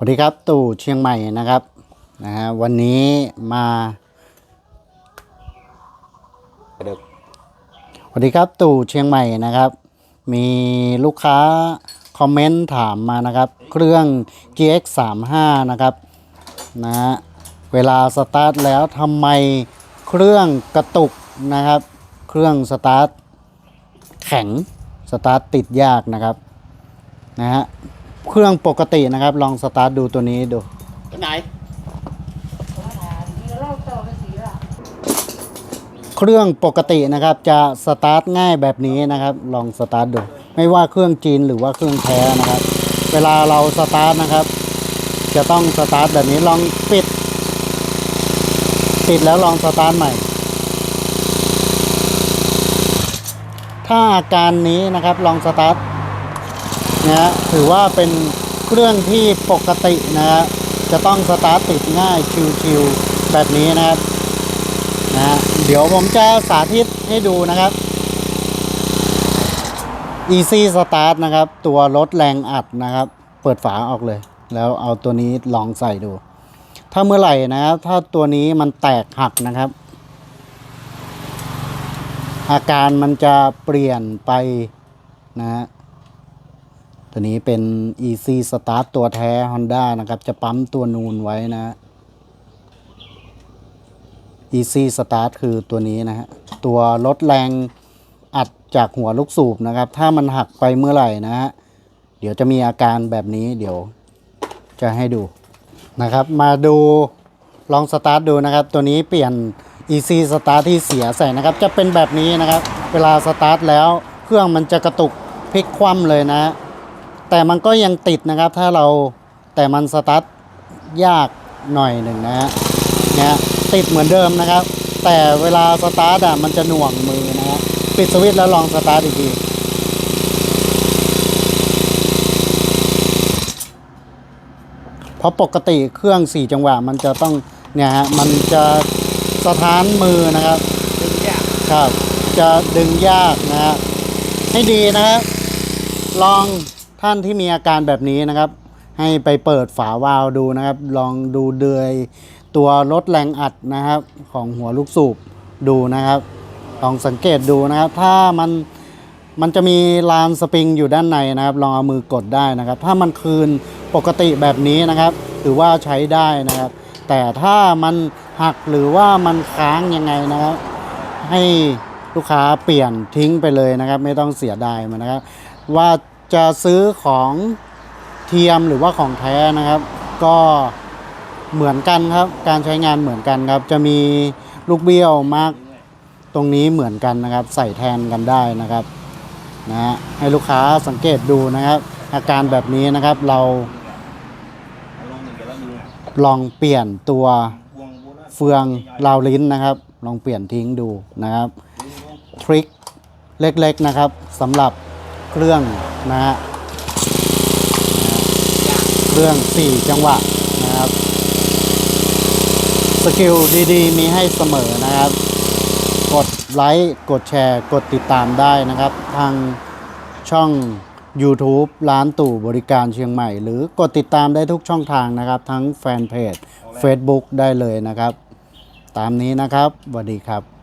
สวัสดีครับตู่เชียงใหม่นะครับนะฮะวันนี้มาสวัสดีครับตู่เชียงใหม่นะครับ มีลูกค้าคอมเมนต์ถามมานะครับ เครื่อง GX 3 5นะครับนะฮะเวลาสตาร์ทแล้วทำไมเครื่องกระตุกนะครับ เครื่องสตาร์ทแข็งสตาร์ทติดยากนะครับนะฮะ เครื่องปกตินะครับ ลองสตาร์ทดูตัวนี้ดู ไหน เครื่องปกตินะครับ จะสตาร์ทง่ายแบบนี้นะครับ ลองสตาร์ทดู ไม่ว่าเครื่องจีนหรือว่าเครื่องแท้นะครับ เวลาเราสตาร์ทนะครับ จะต้องสตาร์ทแบบนี้ลองปิด ปิดแล้วลองสตาร์ทใหม่ ถ้าอาการนี้นะครับลองสตาร์ท นะฮะถือว่าเป็นเครื่องที่ปกตินะฮะจะต้องสตาร์ทติดง่ายชิวๆแบบนี้นะครับนะฮะเดี๋ยวผมจะสาธิตให้ดูนะครับ Easy Start นะครับ ตัวลดแรงอัดนะครับ เปิดฝาออกเลย แล้วเอาตัวนี้ลองใส่ดู ถ้าเมื่อไหร่นะครับ ถ้าตัวนี้มันแตกหักนะครับ อาการมันจะเปลี่ยนไปนะฮะ ตัวนี้เป็น Easy Start ตัวแท้ Honda นะครับ จะปั๊มตัวนูนไว้นะ Easy Start คือตัวนี้นะฮะ ตัวลดแรงอัดจากหัวลูกสูบนะครับ ถ้ามันหักไปเมื่อไหร่นะฮะ เดี๋ยวจะมีอาการแบบนี้เดี๋ยวจะให้ดูนะครับ มาดูลองสตาร์ทดูนะครับ ตัวนี้เปลี่ยน Easy Start ที่เสียใส่นะครับ จะเป็นแบบนี้นะครับ เวลาสตาร์ทแล้วเครื่องมันจะกระตุกพลิกคว่ำเลยนะฮะ แต่มันก็ยังติดนะครับถ้าเราแต่มันสตาร์ทยากหน่อยหนึ่งนะฮะเนี่ยติดเหมือนเดิมนะครับ แต่เวลาสตาร์ทอะมันจะหน่วงมือนะฮะปิดสวิตช์แล้วลองสตาร์ทอีกทีเพราะปกติเครื่องสี่จังหวะมันจะต้องเนี่ยฮะมันจะสถานมือนะครับดึงยากครับ จะดึงยากนะฮะให้ดีนะครับลอง ท่านที่มีอาการแบบนี้นะครับ ให้ไปเปิดฝาวาล์วดูนะครับ ลองดูเดือยตัวลดแรงอัดนะครับ ของหัวลูกสูบดูนะครับลองสังเกตดูนะครับ ถ้ามันมันจะมีลานสปริงอยู่ด้านในนะครับ ลองเอามือกดได้นะครับ ถ้ามันคืนปกติแบบนี้นะครับ ถือว่าใช้ได้นะครับ แต่ถ้ามันหักหรือว่ามันค้างยังไงนะครับ ให้ลูกค้าเปลี่ยนทิ้งไปเลยนะครับ ไม่ต้องเสียดายมันนะครับ ว่า จะซื้อของเทียมหรือว่าของแท้นะครับ ก็เหมือนกันครับ การใช้งานเหมือนกันครับ จะมีลูกเบี้ยวมากตรงนี้เหมือนกันนะครับ ใส่แทนกันได้นะครับนะฮะให้ลูกค้าสังเกตดูนะครับ อาการแบบนี้นะครับเราลองเปลี่ยนตัวเฟืองราวลิ้นนะครับ ลองเปลี่ยนทิ้งดูนะครับ ทริคเล็กๆนะครับสำหรับ เครื่องนะฮะเครื่อง 4 จังหวะนะครับสกิลดีๆ มีให้เสมอนะครับ กดไลค์กดแชร์ กดติดตามได้นะครับ ทางช่อง YouTube ร้านตู่บริการเชียงใหม่ หรือกดติดตามได้ทุกช่องทางนะครับ ทั้งแฟนเพจ Facebook ได้เลยนะครับ ตามนี้นะครับสวัสดีครับ